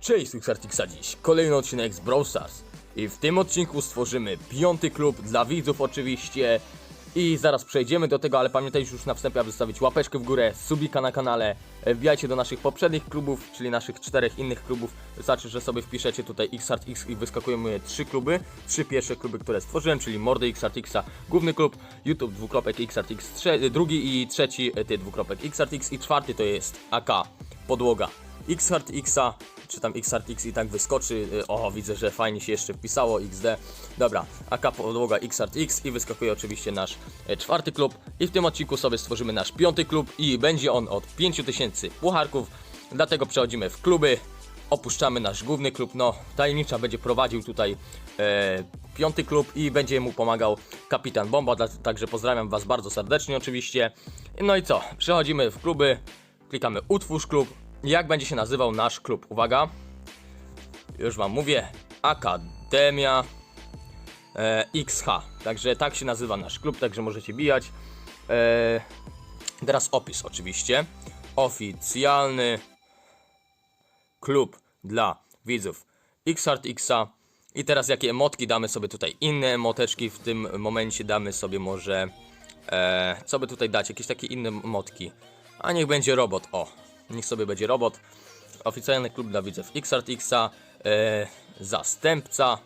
Cześć, Luxartixa dziś. Kolejny odcinek z Brawl Stars. I w tym odcinku stworzymy piąty klub dla widzów oczywiście. I zaraz przejdziemy do tego, ale pamiętajcie już na wstępie, aby zostawić łapeczkę w górę, subika na kanale. E, Wbijajcie do naszych poprzednich klubów, czyli naszych czterech innych klubów. Wystarczy, że sobie wpiszecie tutaj XArtX i wyskakują moje trzy kluby. Trzy pierwsze kluby, które stworzyłem, czyli Mordy XArtXa, główny klub, YouTube dwukropek XArtX, trze- drugi i trzeci e, ty dwukropek i czwarty to jest AK, podłoga. Xhard Xa, czy tam Xhard X i tak wyskoczy. y, O, widzę, że fajnie się jeszcze wpisało XD. Dobra, AK podłoga Xhard X i wyskakuje oczywiście nasz e, czwarty klub. I w tym odcinku sobie stworzymy nasz piąty klub i będzie on od 5000 pucharków. Dlatego przechodzimy w kluby. Opuszczamy nasz główny klub. No, tajemnicza będzie prowadził tutaj e, piąty klub i będzie mu pomagał kapitan Bomba. Także pozdrawiam Was bardzo serdecznie, oczywiście. No i co? Przechodzimy w kluby. Klikamy utwórz klub. Jak będzie się nazywał nasz klub? Uwaga. Już wam mówię. Akademia e, XH. Także tak się nazywa nasz klub, także możecie bijać. E, teraz opis oczywiście. Oficjalny klub dla widzów Xart Xa. I teraz jakie emotki damy sobie tutaj? Inne emoteczki w tym momencie damy sobie może... E, co by tutaj dać? Jakieś takie inne emotki. A niech będzie robot. O, niech sobie będzie robot. Oficjalny klub dla widzów Xart Xa. E, zastępca.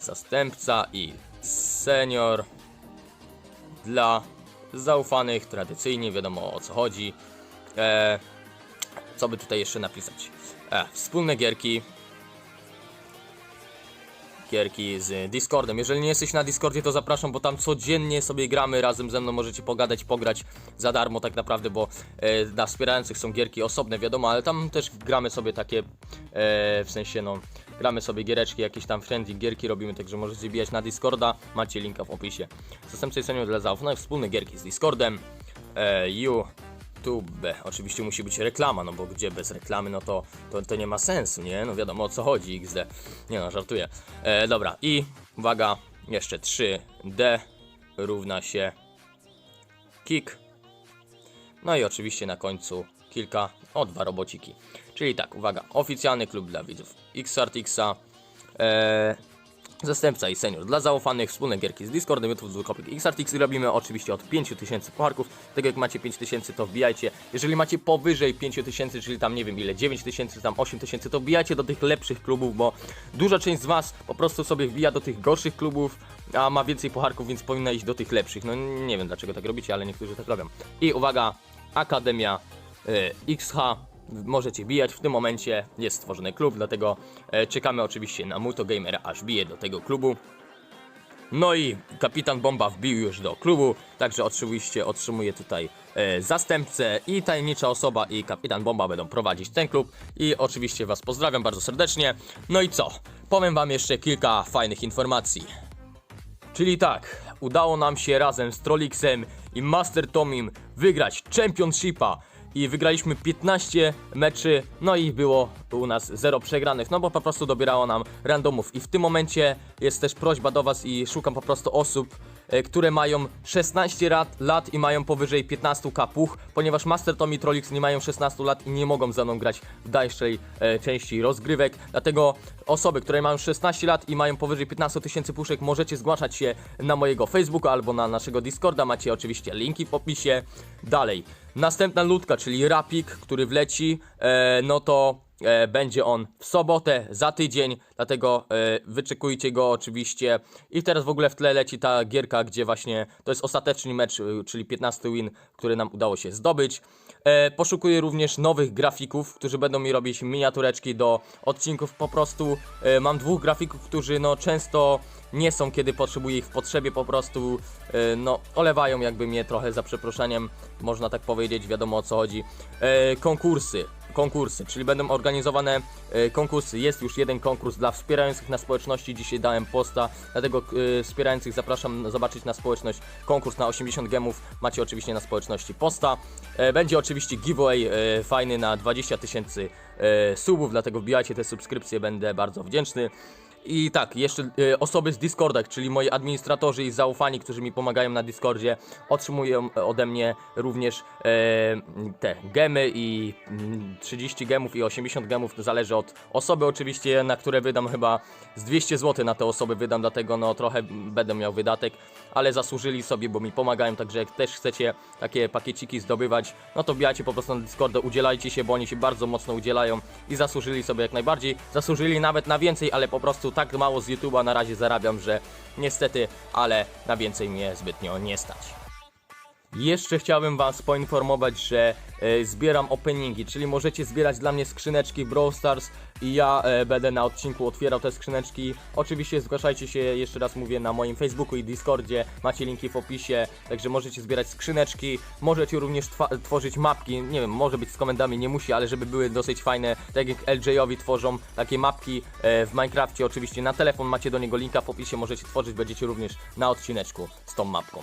Zastępca i senior dla zaufanych, tradycyjnie wiadomo o co chodzi. E, co by tutaj jeszcze napisać? E, wspólne gierki. Gierki z Discordem. Jeżeli nie jesteś na Discordzie, to zapraszam, bo tam codziennie sobie gramy razem ze mną. Możecie pogadać, pograć za darmo, tak naprawdę, bo e, dla wspierających są gierki osobne, wiadomo, ale tam też gramy sobie takie, e, w sensie, no, gramy sobie giereczki, jakieś tam friendly gierki robimy, także możecie bijać na Discorda. Macie linka w opisie. Zastępca i senior dla zaufanych, wspólne gierki z Discordem. E, you. YouTube. Oczywiście musi być reklama, no bo gdzie bez reklamy, no to, to, to nie ma sensu, nie? No wiadomo o co chodzi, XD. Nie no, żartuję. E, dobra, i uwaga, jeszcze 3D równa się kick. No i oczywiście na końcu kilka, o dwa robociki. Czyli tak, uwaga, oficjalny klub dla widzów XArtXa. E, Zastępca i senior dla zaufanych, wspólne gierki z Discordem, YouTube, dwukropek XRTX robimy oczywiście od 5000 pucharków. Tak jak macie 5000 to wbijajcie. Jeżeli macie powyżej 5000, czyli tam nie wiem ile, 9000 czy tam 8000 to wbijajcie do tych lepszych klubów, bo duża część z was po prostu sobie wbija do tych gorszych klubów, a ma więcej pucharków, więc powinna iść do tych lepszych. No nie wiem dlaczego tak robicie, ale niektórzy tak robią. I uwaga, Akademia y, XH możecie bijać. W tym momencie jest stworzony klub, dlatego e, czekamy oczywiście na Muto Gamer, aż bije do tego klubu. No i kapitan Bomba wbił już do klubu, także oczywiście otrzymuje tutaj e, zastępcę i tajemnicza osoba i kapitan Bomba będą prowadzić ten klub i oczywiście was pozdrawiam bardzo serdecznie. No i co? Powiem wam jeszcze kilka fajnych informacji. Czyli tak, udało nam się razem z Trolixem i Master Tomim wygrać Championshipa i wygraliśmy 15 meczy, no i było u nas 0 przegranych, no bo po prostu dobierało nam randomów. I w tym momencie jest też prośba do was i szukam po prostu osób, które mają 16 lat, lat i mają powyżej 15 kapuch, ponieważ Master Tom i Trolix nie mają 16 lat i nie mogą ze mną grać w dalszej e, części rozgrywek, dlatego osoby, które mają 16 lat i mają powyżej 15 tysięcy puszek, możecie zgłaszać się na mojego Facebooka albo na naszego Discorda, macie oczywiście linki w opisie. Dalej, następna ludka, czyli Rapik, który wleci, e, no to e, będzie on w sobotę, za tydzień, dlatego e, wyczekujcie go oczywiście. I teraz w ogóle w tle leci ta gierka, gdzie właśnie to jest ostateczny mecz, e, czyli 15 win, który nam udało się zdobyć. Poszukuję również nowych grafików, którzy będą mi robić miniatureczki do odcinków. Po prostu mam dwóch grafików, którzy no często nie są, kiedy potrzebuję ich w potrzebie, po prostu e, no olewają jakby mnie trochę za przeproszeniem, można tak powiedzieć, wiadomo o co chodzi. E, konkursy. Konkursy, czyli będą organizowane e, konkursy. Jest już jeden konkurs dla wspierających na społeczności. Dzisiaj dałem posta, dlatego e, wspierających zapraszam zobaczyć na społeczność konkurs na 80 gemów. Macie oczywiście na społeczności posta. E, będzie oczywiście giveaway e, fajny na 20 tysięcy e, subów, dlatego wbijajcie te subskrypcje, będę bardzo wdzięczny. I tak, jeszcze e, osoby z Discordach, czyli moi administratorzy i zaufani, którzy mi pomagają na Discordzie, otrzymują ode mnie również e, te gemy i mm, 30 gemów i 80 gemów, zależy od osoby oczywiście, na które wydam chyba z 200 zł na te osoby wydam, dlatego no trochę będę miał wydatek, ale zasłużyli sobie, bo mi pomagają, także jak też chcecie takie pakieciki zdobywać, no to wbijajcie po prostu na Discorda, udzielajcie się, bo oni się bardzo mocno udzielają i zasłużyli sobie jak najbardziej, zasłużyli nawet na więcej, ale po prostu tak mało z YouTube'a na razie zarabiam, że niestety, ale na więcej mnie zbytnio nie stać. Jeszcze chciałbym Was poinformować, że e, zbieram openingi, czyli możecie zbierać dla mnie skrzyneczki Brawl Stars i ja e, będę na odcinku otwierał te skrzyneczki. Oczywiście zgłaszajcie się, jeszcze raz mówię, na moim Facebooku i Discordzie, macie linki w opisie, także możecie zbierać skrzyneczki, możecie również tworzyć mapki, nie wiem, może być z komendami, nie musi, ale żeby były dosyć fajne, tak jak LJ-owi tworzą takie mapki e, w Minecrafcie, oczywiście na telefon macie do niego linka w opisie, możecie tworzyć, będziecie również na odcineczku z tą mapką.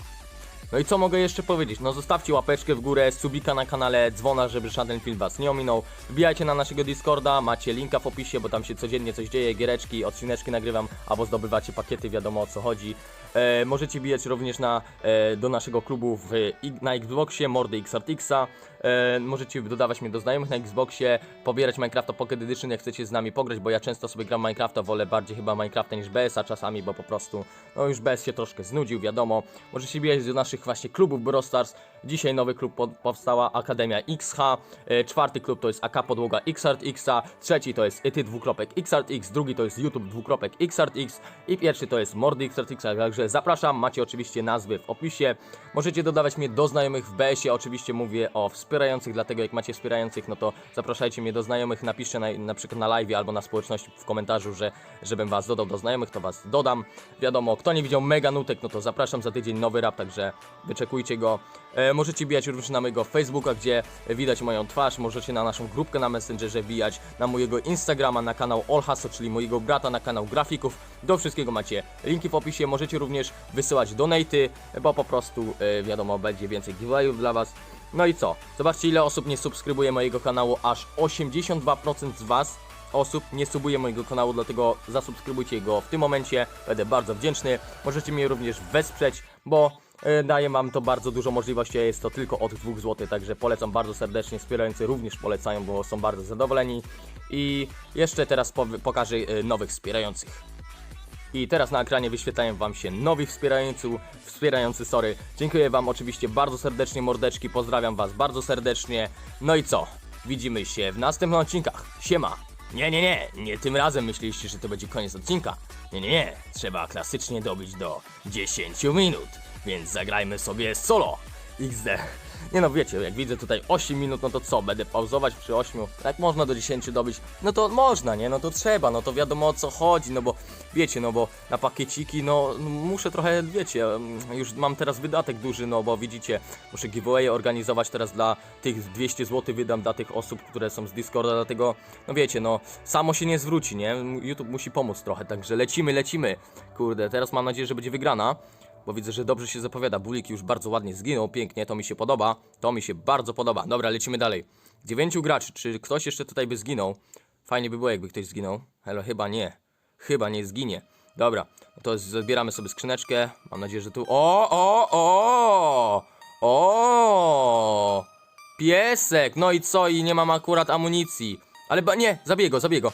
No i co mogę jeszcze powiedzieć? No zostawcie łapeczkę w górę, subika na kanale, dzwona, żeby żaden film was nie ominął. Wbijajcie na naszego Discorda, macie linka w opisie, bo tam się codziennie coś dzieje, giereczki, odcineczki nagrywam, albo zdobywacie pakiety, wiadomo o co chodzi. E, możecie bijać również na, e, do naszego klubu w, na Xboxie, Mordy XRTX-a. E, możecie dodawać mnie do znajomych na Xboxie, pobierać Minecrafta Pocket Edition, jak chcecie z nami pograć, bo ja często sobie gram Minecrafta, wolę bardziej chyba Minecrafta niż BS-a czasami, bo po prostu, no już BS się troszkę znudził, wiadomo. Możecie bijać do naszych właśnie klubów Brawl Stars. Dzisiaj nowy klub po, powstała Akademia XH, e, czwarty klub to jest AK Podłoga XRTX-a, trzeci to jest Ety dwukropek XRTX, drugi to jest YouTube dwukropek i pierwszy to jest Mordy XRTX, także zapraszam, macie oczywiście nazwy w opisie. Możecie dodawać mnie do znajomych w BS-ie, oczywiście mówię o wspierających, dlatego jak macie wspierających, no to zapraszajcie mnie do znajomych, napiszcie na, na przykład na live albo na społeczności w komentarzu, że żebym was dodał do znajomych, to was dodam. Wiadomo, kto nie widział Mega Nutek, no to zapraszam za tydzień nowy rap, także wyczekujcie go. E, możecie bijać również na mojego Facebooka, gdzie widać moją twarz, możecie na naszą grupkę na Messengerze bijać, na mojego Instagrama, na kanał Olhaso, czyli mojego brata, na kanał grafików. Do wszystkiego macie linki w opisie, możecie również wysyłać donaty, bo po prostu e, wiadomo, będzie więcej giveawayów dla was. No i co? Zobaczcie ile osób nie subskrybuje mojego kanału, aż 82% z was osób nie subuje mojego kanału, dlatego zasubskrybujcie go w tym momencie, będę bardzo wdzięczny. Możecie mnie również wesprzeć, bo e, daje wam to bardzo dużo możliwości, jest to tylko od 2 zł, także polecam bardzo serdecznie, wspierający również polecają, bo są bardzo zadowoleni. I jeszcze teraz pokażę e, nowych wspierających. I teraz na ekranie wyświetlają Wam się nowi wspierający, wspierający, sorry. Dziękuję Wam oczywiście bardzo serdecznie, mordeczki, pozdrawiam Was bardzo serdecznie. No i co? Widzimy się w następnych odcinkach. Siema! Nie, nie, nie, nie tym razem myśleliście, że to będzie koniec odcinka. Nie, nie, nie, trzeba klasycznie dobić do 10 minut, więc zagrajmy sobie solo. XD. Nie no, wiecie, jak widzę tutaj 8 minut, no to co, będę pauzować przy 8? Jak można do 10 dobić? No to można, nie? No to trzeba, no to wiadomo o co chodzi, no bo wiecie, no bo na pakieciki, no muszę trochę, wiecie, mm, już mam teraz wydatek duży, no bo widzicie, muszę giveaway organizować teraz dla tych 200 zł wydam dla tych osób, które są z Discorda, dlatego, no wiecie, no samo się nie zwróci, nie? YouTube musi pomóc trochę, także lecimy, lecimy. Kurde, teraz mam nadzieję, że będzie wygrana bo widzę, że dobrze się zapowiada. Bulik już bardzo ładnie zginął, pięknie, to mi się podoba. To mi się bardzo podoba. Dobra, lecimy dalej. Dziewięciu graczy, czy ktoś jeszcze tutaj by zginął? Fajnie by było, jakby ktoś zginął. Ale chyba nie. Chyba nie zginie. Dobra, no to zbieramy sobie skrzyneczkę. Mam nadzieję, że tu. O, o, o! O! Piesek! No i co? I nie mam akurat amunicji. Ale ba nie, zabiję go, zabiję go.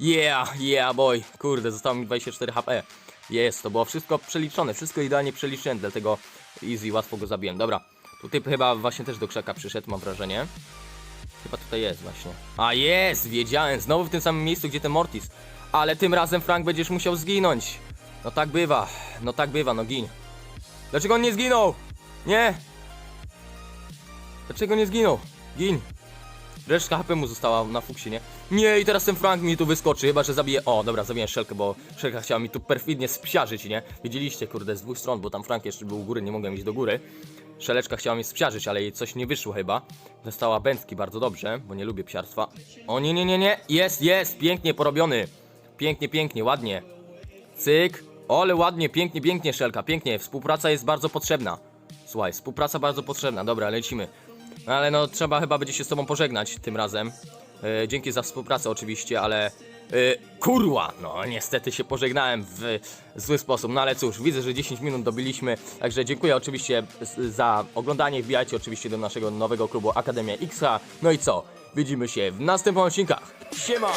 Yeah, yeah boy. Kurde, zostało mi 24 HP. Jest, to było wszystko przeliczone, wszystko idealnie przeliczone, dlatego easy, łatwo go zabiłem. Dobra, tu typ chyba właśnie też do krzaka przyszedł, mam wrażenie. Chyba tutaj jest właśnie. A jest, wiedziałem, znowu w tym samym miejscu, gdzie ten Mortis. Ale tym razem Frank będziesz musiał zginąć. No tak bywa, no tak bywa, no gin. Dlaczego on nie zginął? Nie! Dlaczego nie zginął? Gin. Resztka HP mu została na fuksie, nie? Nie, i teraz ten Frank mi tu wyskoczy, chyba że zabije. O, dobra, zabiję Szelkę, bo Szelka chciała mi tu perfidnie spsiarzyć, nie? Widzieliście, kurde, z dwóch stron, bo tam Frank jeszcze był u góry, nie mogłem iść do góry. Szeleczka chciała mi spsiarzyć, ale jej coś nie wyszło chyba. Dostała bęcki bardzo dobrze, bo nie lubię psiarstwa. O nie, nie, nie, nie! Jest, jest! Pięknie porobiony! Pięknie, pięknie, ładnie. Cyk. Ole, ładnie, pięknie, pięknie, Szelka, pięknie. Współpraca jest bardzo potrzebna. Słuchaj, współpraca bardzo potrzebna. Dobra, lecimy. No ale no, trzeba chyba będzie się z tobą pożegnać tym razem. E, dzięki za współpracę oczywiście, ale kurwa, no niestety się pożegnałem w zły sposób, no ale cóż, widzę, że 10 minut dobiliśmy, także dziękuję oczywiście za oglądanie, wbijajcie oczywiście do naszego nowego klubu Akademia X, no i co, widzimy się w następnych odcinkach, siema!